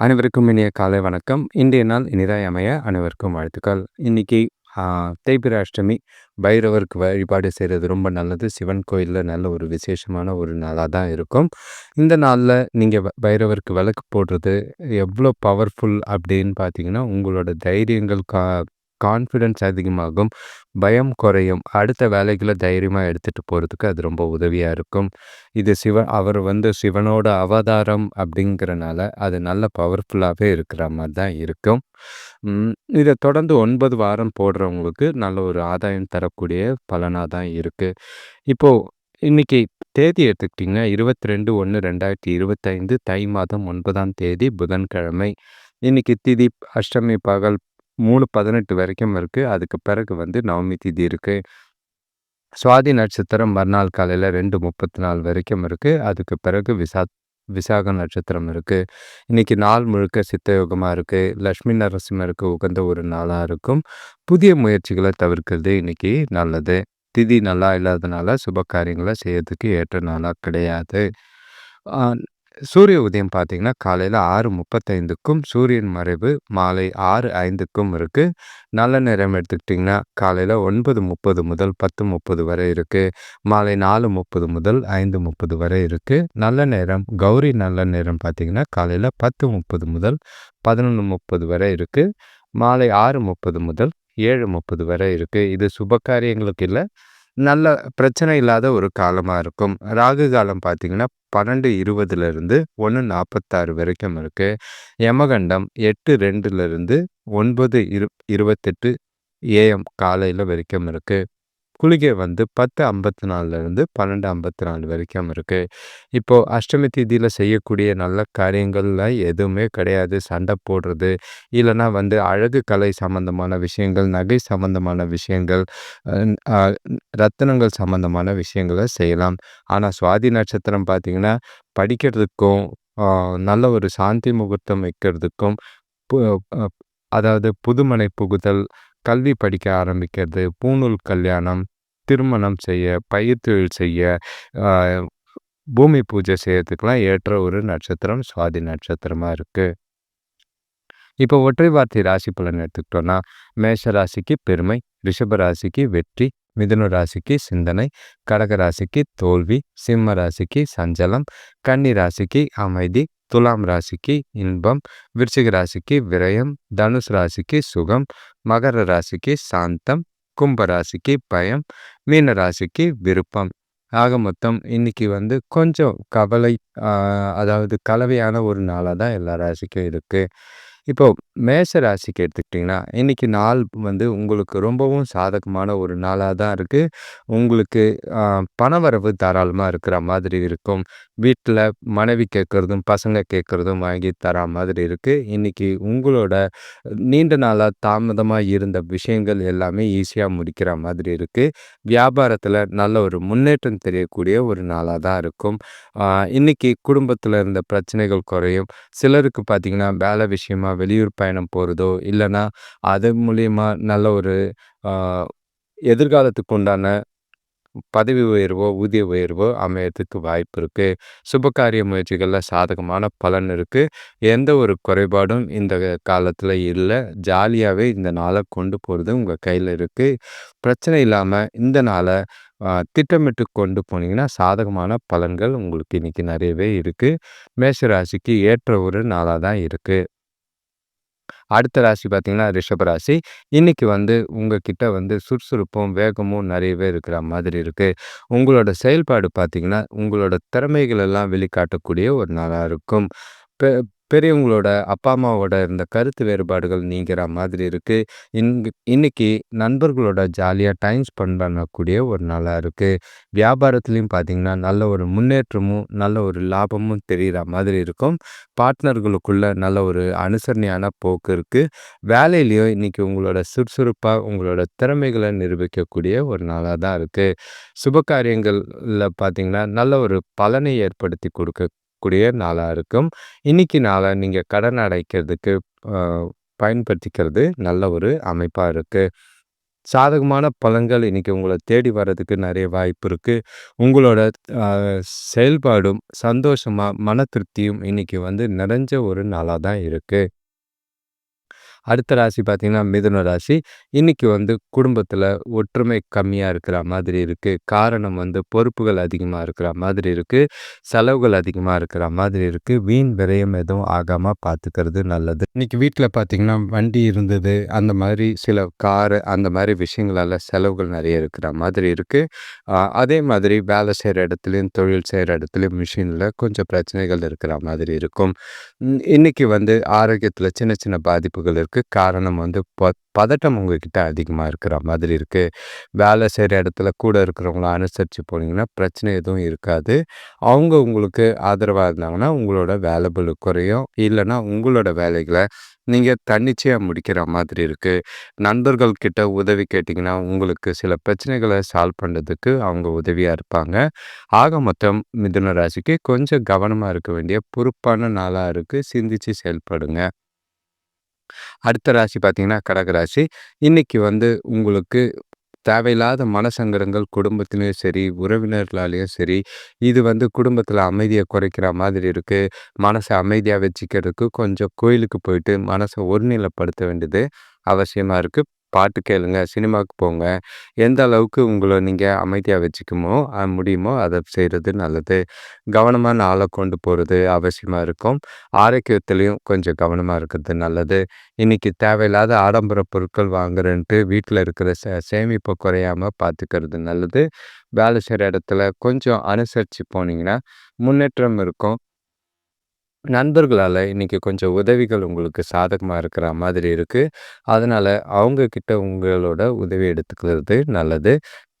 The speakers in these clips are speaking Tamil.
அனைவருக்கும் இனிய காலை வணக்கம். இன்றைய நாள் இனிதாய் அமைய அனைவருக்கும் வாழ்த்துக்கள். இன்றைக்கி தேய்பிர அஷ்டமி. பைரவருக்கு வழிபாடு செய்கிறது ரொம்ப நல்லது. சிவன் கோயிலில் நல்ல ஒரு விசேஷமான ஒரு நாளாக தான் இருக்கும். இந்த நாளில் நீங்கள் பைரவருக்கு விளக்கு போடுறது எவ்வளோ பவர்ஃபுல் அப்படின்னு பார்த்தீங்கன்னா உங்களோட தைரியங்கள் கா கான்ஃபிடென்ஸ் அதிகமாகும். பயம் குறையும். அடுத்த வேலைகளை தைரியமாக எடுத்துகிட்டு போகிறதுக்கு அது ரொம்ப உதவியாக இருக்கும். இது சிவ அவர் வந்து சிவனோட அவதாரம் அப்படிங்கிறனால அது நல்ல பவர்ஃபுல்லாகவே இருக்கிற மாதிரி தான் இருக்கும். இதை தொடர்ந்து ஒன்பது வாரம் போடுறவங்களுக்கு நல்ல ஒரு ஆதாயம் தரக்கூடிய பலனாக தான் இருக்குது இப்போது இன்றைக்கி தேதி எடுத்துக்கிட்டிங்கன்னா இருபத்தி ரெண்டு ஒன்று ரெண்டாயிரத்தி இருபத்தைந்து தை மாதம் ஒன்பதாம் தேதி புதன்கிழமை. இன்றைக்கி திதி அஷ்டமி பகல் மூணு பதினெட்டு வரைக்கும் இருக்குது அதுக்கு பிறகு வந்து நவமி திதி இருக்குது சுவாதி நட்சத்திரம் மறுநாள் காலையில் ரெண்டு முப்பத்தி நாலு வரைக்கும் இருக்குது அதுக்கு பிறகு விசா விசாக நட்சத்திரம் இருக்குது இன்றைக்கி நாள் முழுக்க சித்தயோகமாக இருக்குது லக்ஷ்மி நரசிம்மருக்கு உகந்த ஒரு நாளாக இருக்கும். புதிய முயற்சிகளை தவிர்க்கிறது இன்றைக்கி நல்லது. திதி நல்லா இல்லாதனால சுப காரியங்களை செய்யறதுக்கு ஏற்ற நாளாக கிடையாது. சூரிய உதயம் பார்த்தீங்கன்னா காலையில் ஆறு முப்பத்தைந்துக்கும் சூரியன் மறைவு மாலை ஆறு ஐந்துக்கும் இருக்குது நல்ல நேரம் எடுத்துக்கிட்டிங்கன்னா காலையில் ஒன்பது முப்பது முதல் பத்து முப்பது வரை இருக்குது மாலை நாலு முப்பது முதல் ஐந்து முப்பது வரை இருக்குது நல்ல நேரம் கௌரி நல்ல நேரம் பார்த்திங்கன்னா காலையில் பத்து முப்பது முதல் பதினொன்று முப்பது வரை இருக்குது மாலை ஆறு முப்பது முதல் ஏழு முப்பது வரை இருக்குது இது சுப காரியங்களுக்கு இல்லை நல்ல பிரச்சனை இல்லாத ஒரு காலமாக இருக்கும். ராகு காலம் பார்த்திங்கன்னா பன்னெண்டு இருபதுலேருந்து ஒன்று நாற்பத்தாறு வரைக்கும் இருக்குது யமகண்டம் எட்டு ரெண்டுலேருந்து ஒன்பது இரு இருபத்தெட்டு ஏஎம் காலையில் வரைக்கும் இருக்குது குளிகை வந்து பத்து ஐம்பத்தி நாலுலேருந்து பன்னெண்டு ஐம்பத்தி நாலு வரைக்கும் இருக்குது இப்போது அஷ்டமி தீதியில் செய்யக்கூடிய நல்ல காரியங்களில் எதுவுமே கிடையாது. சண்டை போடுறது இல்லைனா வந்து அழகு கலை சம்மந்தமான விஷயங்கள் நகை சம்மந்தமான விஷயங்கள் ரத்தினங்கள் சம்மந்தமான விஷயங்களை செய்யலாம். ஆனால் சுவாதி நட்சத்திரம் பார்த்திங்கன்னா படிக்கிறதுக்கும் நல்ல ஒரு சாந்தி முகூர்த்தம் வைக்கிறதுக்கும் அதாவது புதுமனை புகுதல் கல்வி படிக்க ஆரம்பிக்கிறது பூநூல் கல்யாணம் திருமணம் செய்ய பயிர் தொழில் செய்ய பூமி பூஜை செய்யறதுக்கெலாம் ஏற்ற ஒரு நட்சத்திரம் சுவாதி நட்சத்திரமாக இருக்குது இப்போ ஒற்றை வார்த்தை ராசி பலன் எடுத்துக்கிட்டோன்னா மேஷ ராசிக்கு பெருமை ரிஷப ராசிக்கு வெற்றி மிதுன ராசிக்கு சிந்தனை கடக ராசிக்கு தோல்வி சிம்ம ராசிக்கு சஞ்சலம் கன்னி ராசிக்கு அமைதி துலாம் ராசிக்கு இன்பம் விருச்சிக ராசிக்கு விரயம் தனுஷ் ராசிக்கு சுகம் மகர ராசிக்கு சாந்தம் கும்ப ராசிக்கு பயம் மீன ராசிக்கு விருப்பம். ஆக மொத்தம் இன்னைக்கு வந்து கொஞ்சம் கவலை அதாவது கலவையான ஒரு நாளாக தான் எல்லா ராசிக்கும் இருக்குது இப்போ மேஷ ராசிக்கு எடுத்துக்கிட்டிங்கன்னா இன்றைக்கி நாள் வந்து உங்களுக்கு ரொம்பவும் சாதகமான ஒரு நாளாக தான் இருக்குது உங்களுக்கு பணவரவு தாராளமாக இருக்கிற மாதிரி இருக்கும். வீட்டில் மனைவி கேட்குறதும் பசங்க கேட்குறதும் வாங்கி தர மாதிரி இருக்குது இன்றைக்கி உங்களோட நீண்ட நாளாக தாமதமாக இருந்த விஷயங்கள் எல்லாமே ஈஸியாக முடிக்கிற மாதிரி இருக்குது வியாபாரத்தில் நல்ல ஒரு முன்னேற்றம் தெரியக்கூடிய ஒரு நாளாக தான் இருக்கும். இன்றைக்கி குடும்பத்தில் இருந்த பிரச்சனைகள் குறையும். சிலருக்கு பார்த்திங்கன்னா வேலை விஷயமாக வெளியூர் பயணம் போகிறதோ இல்லைன்னா அது மூலயமா நல்ல ஒரு எதிர்காலத்துக்கு உண்டான பதவி உயர்வோ ஊதிய உயர்வோ அமையறதுக்கு வாய்ப்பு இருக்குது சுபகாரிய முயற்சிகளில் சாதகமான பலன் இருக்குது எந்த ஒரு குறைபாடும் இந்த காலத்தில் இல்லை. ஜாலியாகவே இந்த நாளை கொண்டு போகிறது உங்கள் கையில் இருக்குது பிரச்சனை இல்லாமல் இந்த நாளை திட்டமிட்டு கொண்டு போனீங்கன்னா சாதகமான பலன்கள் உங்களுக்கு இன்றைக்கி நிறையவே இருக்குது மேஷராசிக்கு ஏற்ற ஒரு நாளாக தான் இருக்குது அடுத்த ராசி பார்த்தீங்கன்னா ரிஷபராசி இன்னைக்கு வந்து உங்ககிட்ட வந்து சுறுசுறுப்பும் வேகமும் நிறையவே இருக்கிற மாதிரி இருக்குது உங்களோட செயல்பாடு பார்த்தீங்கன்னா உங்களோட திறமைகள் எல்லாம் வெளிக்காட்டக்கூடிய ஒரு நாளாக இருக்கும். பெரியவங்களோட அப்பா அம்மாவோட இருந்த கருத்து வேறுபாடுகள் நீங்கிற மாதிரி இருக்குது இன் இன்னைக்கு நண்பர்களோட ஜாலியாக டைம் ஸ்பெண்ட் பண்ணக்கூடிய ஒரு நாளாக இருக்குது வியாபாரத்துலேயும் பார்த்திங்கன்னா நல்ல ஒரு முன்னேற்றமும் நல்ல ஒரு லாபமும் தெரிகிற மாதிரி இருக்கும். பார்ட்னர்களுக்குள்ள நல்ல ஒரு அனுசரணையான போக்கு இருக்குது வேலையிலையும் இன்றைக்கி உங்களோட சுறுசுறுப்பாக உங்களோட திறமைகளை நிரூபிக்கக்கூடிய ஒரு நாளாக தான் இருக்குது சுப காரியங்களில் பார்த்திங்கன்னா நல்ல ஒரு பலனை ஏற்படுத்தி கொடுக்க கூடிய நாளாக இருக்கும். இன்னைக்கு நாளை நீங்கள் கடன் அடைக்கிறதுக்கு பயன்படுத்திக்கிறது நல்ல ஒரு அமைப்பாக இருக்குது சாதகமான பலன்கள் இன்னைக்கு உங்களை தேடி வர்றதுக்கு நிறைய வாய்ப்பு இருக்குது உங்களோட செயல்பாடும் சந்தோஷமாக மன திருப்தியும் இன்னைக்கு வந்து நிறைஞ்ச ஒரு நாளாக தான் இருக்குது அடுத்த ராசி பார்த்தீங்கன்னா, மிதுன ராசி. இன்றைக்கி வந்து குடும்பத்தில் ஒற்றுமை கம்மியாக இருக்கிற மாதிரி இருக்குது காரணம் வந்து பொறுப்புகள் அதிகமாக இருக்கிற மாதிரி இருக்குது செலவுகள் அதிகமாக இருக்கிற மாதிரி இருக்குது வீண் விரயம் எதுவும் ஆகாமல் பார்த்துக்கிறது நல்லது. இன்றைக்கி வீட்டில் பார்த்திங்கன்னா வண்டி இருந்தது. அந்த மாதிரி சில காரு அந்த மாதிரி விஷயங்களால் செலவுகள் நிறைய இருக்கிற மாதிரி இருக்குது அதே மாதிரி வேலை செய்கிற இடத்துலையும் தொழில் செய்கிற இடத்துலையும் மிஷினில் கொஞ்சம் பிரச்சனைகள் இருக்கிற மாதிரி இருக்கும். இன்றைக்கி இன்னைக்கு வந்து ஆரோக்கியத்தில் சின்ன சின்ன பாதிப்புகள் இருக்குது இருக்கு. காரணம் வந்து ப பதட்டம் உங்ககிட்ட அதிகமாக இருக்கிற மாதிரி இருக்குது வேலை செய்கிற இடத்துல கூட இருக்கிறவங்கள அனுசரித்து போனீங்கன்னா, பிரச்சனை எதுவும் இருக்காது. அவங்க உங்களுக்கு ஆதரவாக இருந்தாங்கன்னா, உங்களோட வேலை குறையும். இல்லைன்னா உங்களோட வேலைகளை நீங்கள் தன்னிச்சையாக முடிக்கிற மாதிரி இருக்குது நண்பர்கள் கிட்ட உதவி கேட்டிங்கன்னா உங்களுக்கு சில பிரச்சனைகளை சால்வ் பண்ணுறதுக்கு அவங்க உதவியாக இருப்பாங்க. ஆக மொத்தம் மிதுன ராசிக்கு கொஞ்சம் கவனமாக இருக்க வேண்டிய பொறுப்பான நாளாக இருக்குது சிந்தித்து செயல்படுங்க. அடுத்த ராசி பார்த்தீங்கன்னா, கடக ராசி. இன்னைக்கு வந்து உங்களுக்கு தேவையில்லாத மனசங்கடங்கள் குடும்பத்திலையும் சரி, உறவினர்களாலேயும் சரி, இது வந்து குடும்பத்தில் அமைதியை குறைக்கிற மாதிரி இருக்குது மனசை அமைதியாக வச்சுக்கிறதுக்கு கொஞ்சம் கோயிலுக்கு போயிட்டு மனசை ஒருநிலைப்படுத்த வேண்டியது அவசியமாக இருக்குது பாட்டு கேளுங்க, சினிமாவுக்கு போங்க. எந்த அளவுக்கு உங்கள நீங்க அமைதியா வச்சுக்குமோ அ முடியுமோ அத செய்றது நல்லது. கவனமான ஆள கொண்டு போறது அவசியமா இருக்கும். ஆரோக்கியத்திலயும் கொஞ்சம் கவனமா இருக்கிறது நல்லது. இன்னைக்கு தேவையில்லாத ஆடம்பர பொருட்கள் வாங்குறேன்ட்டு வீட்ல இருக்கிற சே சேமிப்ப குறையாம பார்த்துக்கிறது நல்லது. வேலை செய்ற இடத்துல கொஞ்சம் அனுசரிச்சு போனீங்கன்னா, முன்னேற்றம் இருக்கும். நண்பர்களால் இன்னைக்கு கொஞ்சம் உதவிகள் உங்களுக்கு சாதகமாக இருக்கிற மாதிரி இருக்குது அதனால் அவங்கக்கிட்ட உங்களோட உதவி எடுத்துக்கிறது நல்லது.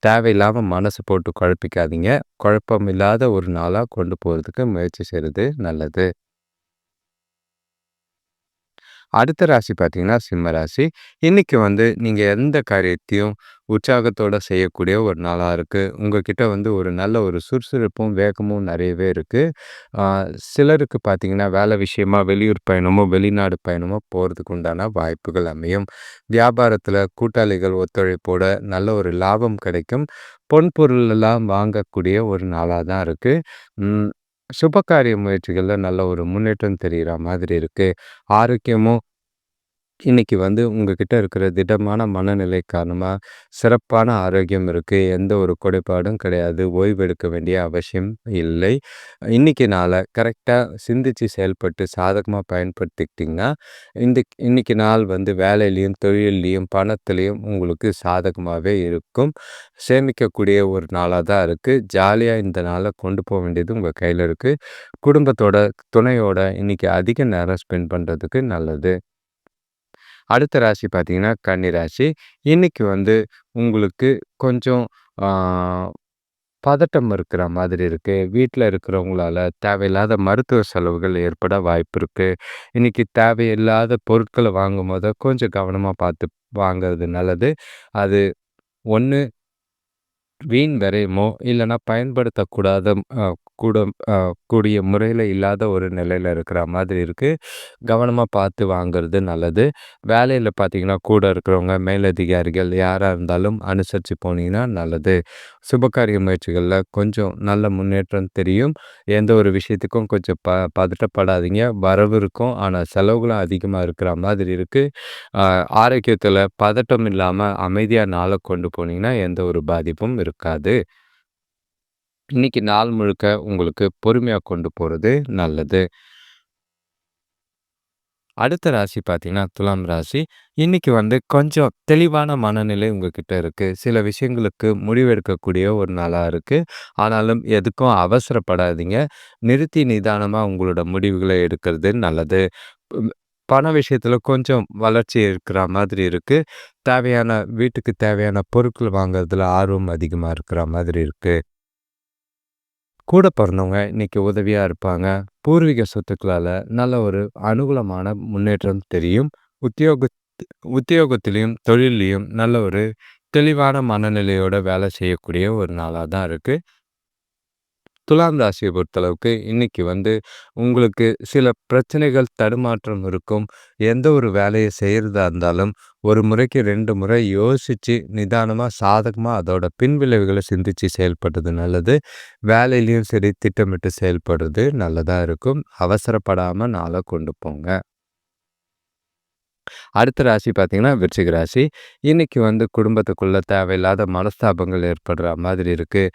தேவையில்லாமல் மனசு போட்டு குழப்பிக்காதீங்க. குழப்பம் இல்லாத ஒரு நாளாக கொண்டு போகிறதுக்கு முயற்சி செய்கிறது நல்லது. அடுத்த ராசி பார்த்தீங்கன்னா, சிம்ம ராசி. இன்றைக்கி வந்து நீங்கள் எந்த காரியத்தையும் உற்சாகத்தோடு செய்யக்கூடிய ஒரு நாளாக இருக்குது உங்ககிட்ட வந்து ஒரு நல்ல ஒரு சுறுசுறுப்பும், வேகமும் நிறையவே இருக்குது சிலருக்கு பார்த்தீங்கன்னா, வேலை விஷயமா வெளியூர் பயணமோ, வெளிநாடு பயணமோ போகிறதுக்கு உண்டான வாய்ப்புகள் அமையும். வியாபாரத்தில் கூட்டாளிகள் ஒத்துழைப்போட நல்ல ஒரு லாபம் கிடைக்கும். பொன் பொருள் எல்லாம் வாங்கக்கூடிய ஒரு நாளாக தான் இருக்குது சுபகாரிய முயற்சிகளில் நல்ல ஒரு முன்னேற்றம் தெரிகிற மாதிரி இருக்குது ஆரோக்கியமும் இன்னைக்கு வந்து உங்ககிட்ட இருக்கிற திடமான மனநிலை காரணமாக சிறப்பான ஆரோக்கியம் இருக்குது எந்த ஒரு குறைபாடும் கிடையாது. ஓய்வு எடுக்க வேண்டிய அவசியம் இல்லை. இன்னைக்கு நாளை கரெக்டாக சிந்திச்சு செயல்பட்டு சாதகமாக பயன்படுத்திக்கிட்டிங்கன்னா இந்த இன்னைக்கு நாள் வந்து வேலையிலையும் தொழிலையும் பணத்துலேயும் உங்களுக்கு சாதகமாகவே இருக்கும். சேமிக்கக்கூடிய ஒரு நாளாக தான் இருக்குது ஜாலியாக இந்த நாளை கொண்டு போக வேண்டியது உங்கள் கையில் இருக்குது குடும்பத்தோட, துணையோட இன்னைக்கு அதிக நேரம் ஸ்பெண்ட் பண்ணுறதுக்கு நல்லது. அடுத்த ராசி பார்த்தீங்கன்னா, கன்னி ராசி. இன்னைக்கு வந்து உங்களுக்கு கொஞ்சம் பதட்டம் இருக்கிற மாதிரி இருக்குது வீட்டில் இருக்கிறவங்களால தேவையில்லாத மருத்துவ செலவுகள் ஏற்பட வாய்ப்பு இருக்குது இன்னைக்கு தேவையில்லாத பொருட்கள வாங்கும்போது கொஞ்சம் கவனமாக பார்த்து வாங்குறது நல்லது. அது ஒன்று வீண் விரயமோ, இல்லைன்னா பயன்படுத்தக்கூடாத கூட கூடிய முறையில் இல்லாத ஒரு நிலையில் இருக்கிற மாதிரி இருக்குது கவனமாக பார்த்து வாங்குறது நல்லது. வேலையில் பார்த்தீங்கன்னா, கூட இருக்கிறவங்க, மேலதிகாரிகள் யாராக இருந்தாலும் அனுசரித்து போனீங்கன்னா நல்லது. சுபகாரிய முயற்சிகளில் கொஞ்சம் நல்ல முன்னேற்றம் தெரியும். எந்த ஒரு விஷயத்துக்கும் கொஞ்சம் ப பதட்டப்படாதீங்க. வரவு இருக்கும். ஆனால் செலவுகளும் அதிகமாக இருக்கிற மாதிரி இருக்குது ஆரோக்கியத்தில் பதட்டம் இல்லாமல் அமைதியாக நாளை கொண்டு போனீங்கன்னா, எந்த ஒரு பாதிப்பும் இருக்காது. இன்னைக்கு நாள் முழுக்க உங்களுக்கு பொறுமையாக கொண்டு போகிறது நல்லது. அடுத்த ராசி பார்த்தீங்கன்னா, துலாம் ராசி. இன்னைக்கு வந்து கொஞ்சம் தெளிவான மனநிலை உங்ககிட்ட இருக்குது சில விஷயங்களுக்கு முடிவெடுக்கக்கூடிய ஒரு நாளாக இருக்குது ஆனாலும் எதுக்கும் அவசரப்படாதீங்க. நிறுத்தி நிதானமாக உங்களோட முடிவுகளை எடுக்கிறது நல்லது. பண விஷயத்தில் கொஞ்சம் வளர்ச்சி இருக்கிற மாதிரி இருக்குது தேவையான வீட்டுக்கு தேவையான பொருட்கள் வாங்குறதுல ஆர்வம் அதிகமாக இருக்கிற மாதிரி இருக்குது கூட பிறந்தவங்க இன்னைக்கு உதவியாக இருப்பாங்க. பூர்வீக சொத்துக்களால் நல்ல ஒரு அனுகூலமான முன்னேற்றம் தெரியும். உத்தியோகத் உத்தியோகத்திலையும் தொழிலையும் நல்ல ஒரு தெளிவான மனநிலையோட வேலை செய்யக்கூடிய ஒரு நாளாக தான் இருக்குது துலாம் ராசியை பொறுத்தளவுக்கு இன்றைக்கி வந்து உங்களுக்கு சில பிரச்சனைகள் தடுமாற்றம் இருக்கும். எந்த ஒரு வேலையை செய்கிறதா இருந்தாலும் ஒரு முறைக்கு ரெண்டு முறை யோசித்து நிதானமாக சாதகமாக அதோட பின்விளைவுகளை சிந்தித்து செயல்படுறது நல்லது. வேலையிலையும் சரி திட்டமிட்டு செயல்படுறது நல்லதாக இருக்கும். அவசரப்படாமல் நாளை கொண்டு போங்க. அடுத்த ராசி பார்த்தீங்கன்னா விருச்சிக ராசி. இன்றைக்கி வந்து குடும்பத்துக்குள்ளே தேவையில்லாத மனஸ்தாபங்கள் ஏற்படுற மாதிரி இருக்குது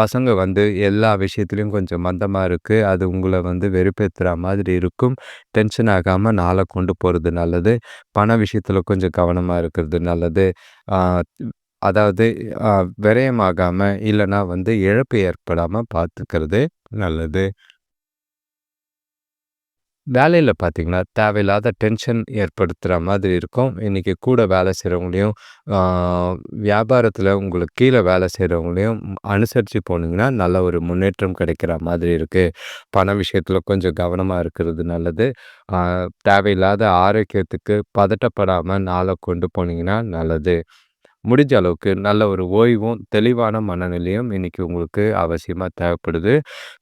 பசங்க வந்து எல்லா விஷயத்துலையும் கொஞ்சம் மந்தமாக இருக்குது அது உங்களை வந்து வெறுப்பேற்றுற மாதிரி இருக்கும். டென்ஷன் ஆகாமல் நாளை கொண்டு போகிறது நல்லது. பண விஷயத்தில் கொஞ்சம் கவனமாக இருக்கிறது நல்லது. அதாவது விரயமாகாமல் இல்லைன்னா வந்து இழப்பு ஏற்படாமல் பார்த்துக்கிறது நல்லது. வேலையில் பார்த்தீங்கன்னா, தேவையில்லாத டென்ஷன் ஏற்படுத்துகிற மாதிரி இருக்கும். இன்றைக்கி கூட வேலை செய்கிறவங்களையும் வியாபாரத்தில் உங்களுக்கு கீழே வேலை செய்கிறவங்களையும் அனுசரித்து போனீங்கன்னா, நல்ல ஒரு முன்னேற்றம் கிடைக்கிற மாதிரி இருக்குது பண விஷயத்தில் கொஞ்சம் கவனமாக இருக்கிறது நல்லது. தேவையில்லாத ஆரோக்கியத்துக்கு பதட்டப்படாமல் நாளை கொண்டு போனீங்கன்னா நல்லது. முடிஞ்ச அளவுக்கு நல்ல ஒரு ஓய்வும் தெளிவான மனநிலையும் இன்றைக்கி உங்களுக்கு அவசியமாக தேவைப்படுது.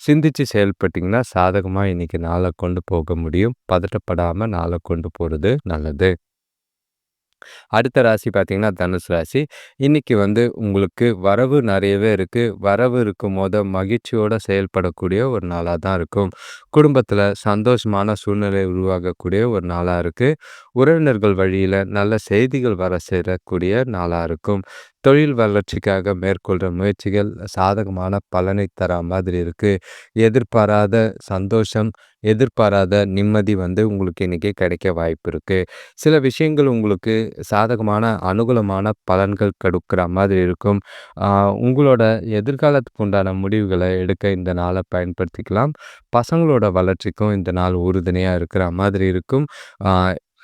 சிந்தித்து செயல்பட்டிங்கன்னா சாதகமாக இன்றைக்கி நாளை கொண்டு போக முடியும். பதட்டப்படாமல் நாளை கொண்டு போகிறது நல்லது. அடுத்த ராசி பார்த்தீங்கன்னா தனுசு ராசி. இன்னைக்கு வந்து உங்களுக்கு வரவு நிறையவே இருக்குது வரவு இருக்கும் போது மகிழ்ச்சியோடு செயல்படக்கூடிய ஒரு நாளாக தான் இருக்கும். குடும்பத்தில் சந்தோஷமான சூழ்நிலை உருவாகக்கூடிய ஒரு நாளாக இருக்குது உறவினர்கள் வழியில் நல்ல செய்திகள் வர சேரக்கூடிய நாளாக இருக்கும். தொழில் வளர்ச்சிக்காக மேற்கொள்கிற முயற்சிகள் சாதகமான பலனை தர மாதிரி இருக்குது எதிர்பாராத சந்தோஷம் எதிர்பாராத நிம்மதி வந்து உங்களுக்கு இன்றைக்கி கிடைக்க வாய்ப்பு இருக்குது சில விஷயங்கள் உங்களுக்கு சாதகமான அனுகூலமான பலன்கள் கொடுக்குற மாதிரி இருக்கும். உங்களோட எதிர்காலத்துக்கு உண்டான முடிவுகளை எடுக்க இந்த நாளை பயன்படுத்திக்கலாம். பசங்களோட வளர்ச்சிக்கும் இந்த நாள் உறுதுணையாக இருக்கிற மாதிரி இருக்கும்.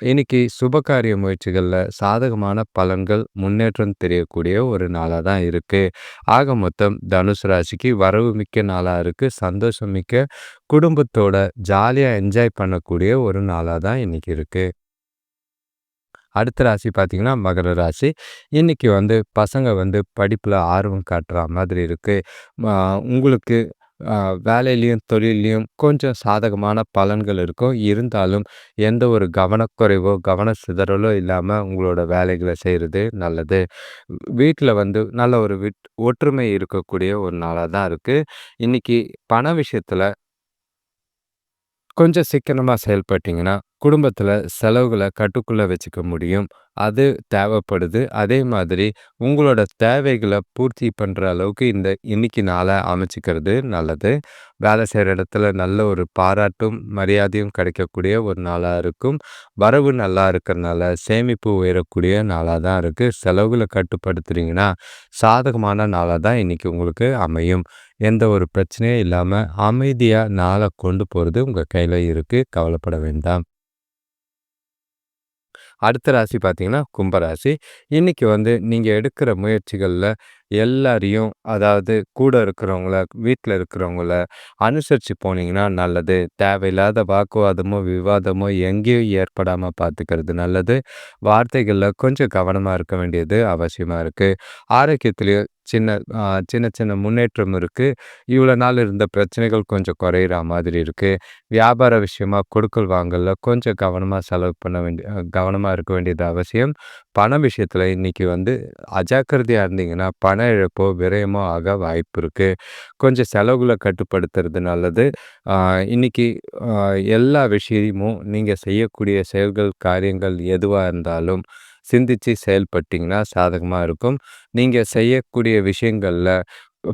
இன்னைக்கு சுபகாரிய முயற்சிகளில் சாதகமான பலன்கள் முன்னேற்றம் தெரியக்கூடிய ஒரு நாளாக தான் இருக்குது ஆக மொத்தம் தனுசு ராசிக்கு வரவு மிக்க நாளாக இருக்குது சந்தோஷம் மிக்க குடும்பத்தோட ஜாலியாக என்ஜாய் பண்ணக்கூடிய ஒரு நாளாக தான் இன்றைக்கி இருக்குது அடுத்த ராசி பார்த்திங்கன்னா மகர ராசி. இன்றைக்கி வந்து பசங்க வந்து படிப்பில் ஆர்வம் காட்டுற மாதிரி இருக்குது உங்களுக்கு வேலையிலையும் தொழில்லையும் கொஞ்சம் சாதகமான பலன்கள் இருக்கும். இருந்தாலும் எந்த ஒரு கவனக்குறைவோ கவன சிதறலோ இல்லாமல் உங்களோட வேலைகளை செய்கிறது நல்லது. வீட்டில் வந்து நல்ல ஒரு விட் ஒற்றுமை இருக்கக்கூடிய ஒரு நாளாக தான் இருக்குது இன்றைக்கி பண விஷயத்தில் கொஞ்சம் சிக்கனமாக செயல்பட்டிங்கன்னா குடும்பத்தில் செலவுகளை கட்டுக்குள்ளே வச்சுக்க முடியும். அது தேவைப்படுது. அதே மாதிரி உங்களோட தேவைகளை பூர்த்தி பண்ணுற அளவுக்கு இந்த இன்னைக்கு நாளை அமைச்சிக்கிறது நல்லது. வேலை செய்கிற இடத்துல நல்ல ஒரு பாராட்டும் மரியாதையும் கிடைக்கக்கூடிய ஒரு நாளாக இருக்கும். வரவு நல்லா இருக்கிறனால சேமிப்பு உயரக்கூடிய நாளாக தான் இருக்குது செலவுகளை கட்டுப்படுத்துறீங்கன்னா சாதகமான நாளாக தான் இன்றைக்கி உங்களுக்கு அமையும். எந்த ஒரு பிரச்சனையும் இல்லாமல் அமைதியாக நாளை கொண்டு போகிறது உங்கள் கையில் இருக்குது கவலைப்பட வேண்டாம். அடுத்த ராசி பார்த்தீங்கன்னா கும்பராசி. இன்றைக்கி வந்து நீங்கள் எடுக்கிற முயற்சிகளில் எல்லாரையும் அதாவது கூட இருக்கிறவங்கள வீட்டில் இருக்கிறவங்கள அனுசரித்து போனீங்கன்னா நல்லது. தேவையில்லாத வாக்குவாதமோ விவாதமோ எங்கேயும் ஏற்படாமல் பார்த்துக்கிறது நல்லது. வார்த்தைகளில் கொஞ்சம் கவனமாக இருக்க வேண்டியது அவசியமாக இருக்குது ஆரோக்கியத்துலேயும் சின்ன சின்ன சின்ன முன்னேற்றம் இருக்குது இவ்வளோ நாள் இருந்த பிரச்சனைகள் கொஞ்சம் குறையிற மாதிரி இருக்குது வியாபார விஷயமாக கொடுக்கல் வாங்கல கொஞ்சம் கவனமாக செலவு பண்ண வேண்டிய கவனமாக இருக்க வேண்டியது அவசியம். பண விஷயத்தில் இன்றைக்கி வந்து அஜாக்கிரதையாக இருந்தீங்கன்னா பண இழப்போ விரயமோ ஆக வாய்ப்பு இருக்குது கொஞ்சம் செலவுகளை கட்டுப்படுத்துறது நல்லது. இன்றைக்கி எல்லா விஷயமும் நீங்கள் செய்யக்கூடிய செயல்கள் காரியங்கள் எதுவாக இருந்தாலும் சிந்தித்து செயல்பட்டிங்கன்னா சாதகமாக இருக்கும். நீங்கள் செய்யக்கூடிய விஷயங்களில்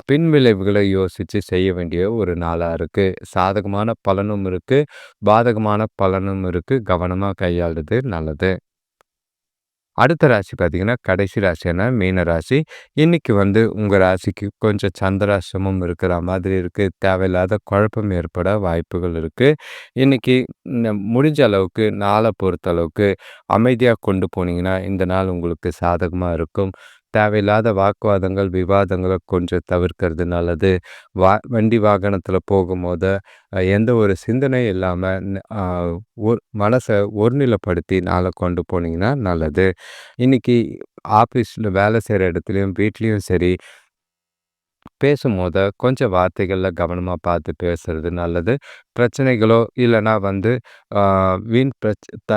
பின் விளைவுகளை யோசித்து செய்ய வேண்டிய ஒரு நாளாக இருக்குது சாதகமான பலனும் இருக்குது பாதகமான பலனும் இருக்குது கவனமாக கையாளுறது நல்லது. அடுத்த ராசி பார்த்தீங்கன்னா கடைசி ராசியான மீன ராசி. இன்னைக்கு வந்து உங்கள் ராசிக்கு கொஞ்சம் சந்திராசிரமம் இருக்கிற மாதிரி இருக்குது தேவையில்லாத குழப்பம் ஏற்பட வாய்ப்புகள் இருக்குது இன்னைக்கு முடிஞ்ச அளவுக்கு நாளை பொறுத்த அளவுக்கு அமைதியாக கொண்டு போனீங்கன்னா இந்த நாள் உங்களுக்கு சாதகமாக இருக்கும். தேவையில்லாத வாக்குவாதங்கள் விவாதங்களை கொஞ்சம் தவிர்க்கிறது நல்லது வா வண்டி வாகனத்தில் போகும்போது எந்த ஒரு சிந்தனையும் இல்லாமல் ஒரு மனசை ஒருநிலைப்படுத்தி நாளை கொண்டு போனீங்கன்னா நல்லது. இன்றைக்கி ஆஃபீஸில் வேலை செய்கிற இடத்துலையும் வீட்லேயும் சரி பேசும்போது கொஞ்சம் வார்த்தைகளில் கவனமாக பார்த்து பேசுறது நல்லது. பிரச்சனைகளோ இல்லைனா வந்து வீண் பிரச் த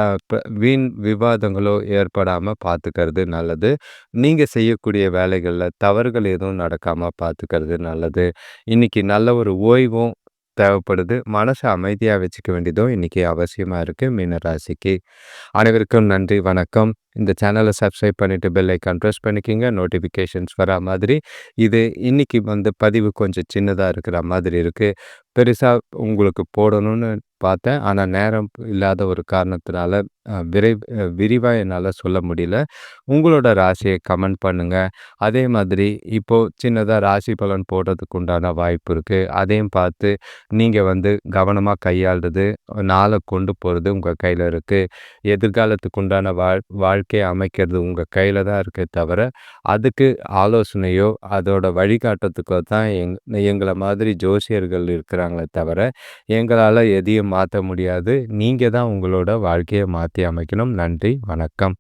வீண் விவாதங்களோ ஏற்படாமல் பார்த்துக்கிறது நல்லது. நீங்கள் செய்யக்கூடிய வேலைகளில் தவறுகள் எதுவும் நடக்காமல் பார்த்துக்கிறது நல்லது. இன்றைக்கி நல்ல ஒரு ஓய்வும் தேவைப்படுது. மனசை அமைதியாக வச்சுக்க வேண்டியதும் இன்றைக்கி அவசியமாக இருக்குது மீனராசிக்கு. அனைவருக்கும் நன்றி வணக்கம். இந்த சேனலை சப்ஸ்கிரைப் பண்ணிவிட்டு பெல் ஐக்கான் ப்ரெஸ் பண்ணிக்கிங்க. நோட்டிஃபிகேஷன்ஸ் வரா மாதிரி. இது இன்றைக்கி வந்து பதிவு கொஞ்சம் சின்னதாக இருக்கிற மாதிரி இருக்குது பெருசாக உங்களுக்கு போடணும்னு பார்த்தேன். ஆனால் நேரம் இல்லாத ஒரு காரணத்தினால விரை விரிவாக என்னால் சொல்ல முடியல. உங்களோட ராசியை கமெண்ட் பண்ணுங்கள் அதே மாதிரி இப்போது சின்னதாக ராசி பலன் போடுறதுக்கு உண்டான வாய்ப்பு இருக்குது அதையும் பார்த்து நீங்கள் வந்து கவனமாக கையாளுறது நாளை கொண்டு போகிறது உங்கள் கையில் இருக்குது எதிர்காலத்துக்கு உண்டான வாழ் வாழ்க்கையை அமைக்கிறது உங்கள் கையில் தான் இருக்கே தவிர அதுக்கு ஆலோசனையோ அதோட வழிகாட்டுறதுக்கோ தான் எங் எங்களை மாதிரி ஜோசியர்கள் இருக்கிறாங்களே தவிர எங்களால் எதையும் மாற்ற முடியாது. நீங்கள் தான் உங்களோட வாழ்க்கையை மாற்றி அமைக்கணும். நன்றி வணக்கம்.